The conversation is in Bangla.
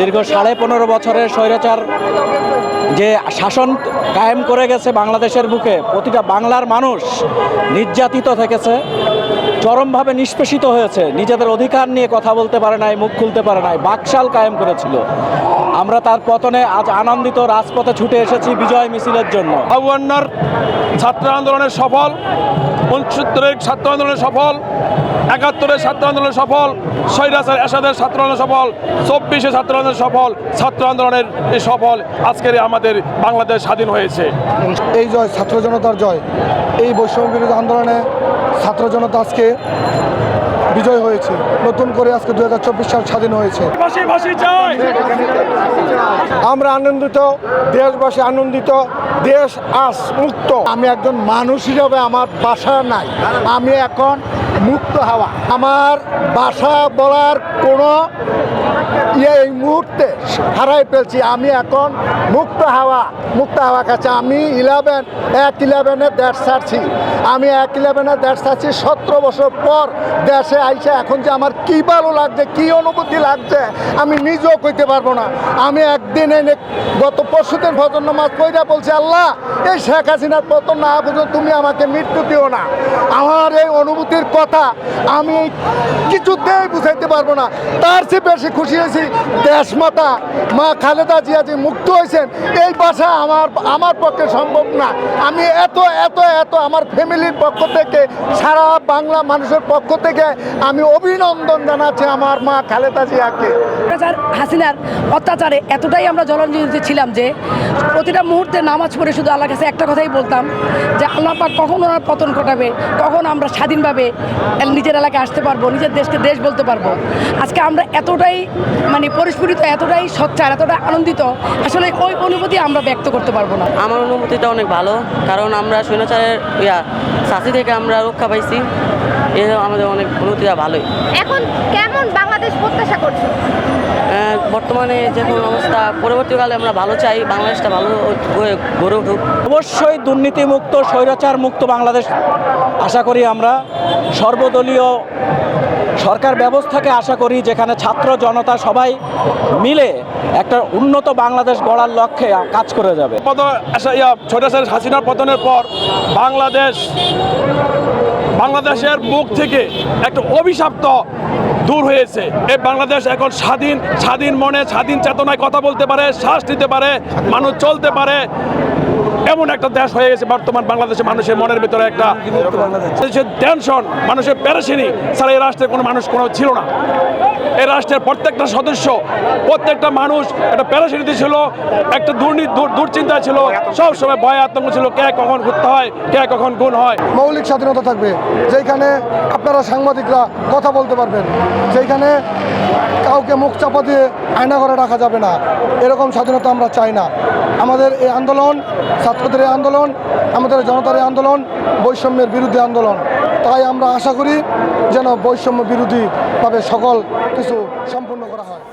দীর্ঘ সাড়ে পনেরো বছরের স্বৈরাচার যে শাসন কায়েম করে গেছে বাংলাদেশের বুকে, প্রতিটা বাংলার মানুষ নির্যাতিত থেকেছে, চরমভাবে নিষ্পেষিত হয়েছে, নিজেদের অধিকার নিয়ে কথা বলতে পারে নাই, মুখ খুলতে পারে নাই, বাকশাল কায়েম করেছিল। আমরা তার পতনে আজ আনন্দিত রাজপথে ছুটে এসেছি বিজয় মিছিলের জন্য। আউয়ান্নার ছাত্র আন্দোলনের সফল, উনসত্তরের ছাত্র আন্দোলনের সফল, একাত্তরের ছাত্র আন্দোলনের সফল সৈরাসের এসাদের ছাত্র আন্দোলন সফল, চব্বিশে ছাত্র আন্দোলন সফল ছাত্র আন্দোলনের এই সফল আজকের আমাদের বাংলাদেশ স্বাধীন হয়েছে। এই জয় ছাত্র জনতার জয় এই বৈষম্য বিরোধী আন্দোলনে ছাত্র জনতা আজকে বিজয় হয়েছে নতুন করে আজকে দুই হাজার চব্বিশ সাল স্বাধীন হয়েছে। আমরা আনন্দিত দেশবাসী আনন্দিত দেশ আজ মুক্ত। আমি একজন মানুষ হিসাবে আমার বাসা নাই। আমি এখন মুক্ত হাওয়া। আমার বাসা বলার কোনো ইয়ে এই মুহূর্তে হারাই ফেলছি। আমি এখন মুক্ত হাওয়া মুক্ত হাওয়া কাছে আমি ইলেভেন এক ইলেভেনে দেশ ছাড়ছি। আমি এক ইলেভেনে দেশ ছাড়ছি। সতেরো বছর পর দেশে আইসে এখন যে আমার কী ভালো লাগছে, কী অনুভূতি লাগছে, আমি নিজেও কইতে পারব না। আমি একদিন এনে গত পরশুদিন ফজর নামাজ পড়া বলছি, আল্লাহ, এই শেখ হাসিনার পতন না বুঝো, তুমি আমাকে মৃত্যু দিও না। আমার এই অনুভূতির কথা আমি কিছুতেই বুঝাইতে পারব না। তার চেয়ে বেশি খুশি হয়েছি দেশমাতা মা খালেদা জিয়া যে মুক্ত হয়েছেন, এই বাসা আমার আমার পক্ষে সম্ভব না। আমি এত এত এত আমার ফ্যামিলির পক্ষ থেকে, সারা বাংলা মানুষের পক্ষ থেকে আমি অভিনন্দন জানাচ্ছি আমার মা খালেদা জিয়াকে। হাসিনার অত্যাচারে এতটাই আমরা জলঞ্জিত ছিলাম যে প্রতিটা মুহূর্তে নামাজ পড়ে শুধু আল্লাহর কাছে একটা কথাই বলতাম যে আল্লাহ পাক কখন ওনার পতন ঘটাবে, কখন আমরা স্বাধীনভাবে নিজের এলাকায় আসতে পারব নিজের দেশকে দেশ বলতে পারব। আজকে আমরা এতটাই মানে পরিস্ফুটিত এতটাই সচ্চার এতটাই আনন্দিত আসলে ওই অনুভূতি আমরা ব্যক্ত করতে পারব না। আমার অনুভূতিটা অনেক ভালো কারণ আমরা স্বৈরাচারের ইয়া চাষি থেকে আমরা রক্ষা পাইছি। এ আমাদের অনেক অনুভূতিটা ভালোই। এখন কেমন বাংলাদেশ প্রত্যাশা করছ? আহ, বর্তমানে যে কোনো অবস্থা পরবর্তীকালে আমরা ভালো চাই বাংলাদেশটা ভালো গড়ে উঠুক। অবশ্যই দুর্নীতিমুক্ত স্বৈরাচার মুক্ত বাংলাদেশ আশা করি আমরা। সর্বদলীয় সরকার ব্যবস্থাকে আশা করি যেখানে ছাত্র জনতা সবাই মিলে একটা উন্নত বাংলাদেশ গড়ার লক্ষ্যে কাজ করে যাবে। পদ হাসিনার পতনের পর বাংলাদেশ বাংলাদেশের মুখ থেকে একটা অভিশপ্ত দূর হয়েছে। এই বাংলাদেশ এখন স্বাধীন স্বাধীন মনে স্বাধীন চেতনায় কথা বলতে পারে শ্বাস নিতে পারে মানুষ চলতে পারে। এমন একটা দেশ হয়ে গেছে বর্তমান বাংলাদেশের মানুষের মনের ভিতরে একটা টেনশন মানুষের প্যারেশানি স্যার এই রাষ্ট্রে কোনো মানুষ কোনো ছিল না। এই রাষ্ট্রের প্রত্যেকটা সদস্য, প্রত্যেকটা মানুষ, একটা প্যারাশানিতে ছিল, একটা দুর্নীতি, দূর- দুশ্চিন্তা ছিল, সব সময় ভয় আতঙ্ক ছিল, কে কখন ঘুরতে হয়, কে কখন গুণ হয়। মৌলিক স্বাধীনতা থাকবে যেখানে আপনারা সাংবাদিকরা কথা বলতে পারবেন যেখানে কাউকে মুখ চাপা দিয়ে আয়না করে রাখা যাবে না, এরকম স্বাধীনতা আমরা চাই না। আমাদের এই আন্দোলন, ছাত্রদের এই আন্দোলন, আমাদের জনতার এই আন্দোলন, বৈষম্যের বিরুদ্ধে আন্দোলন। তাই আমরা আশা করি যেন বৈষম্য বিরোধীভাবে সকল কিছু সম্পূর্ণ করা হয়।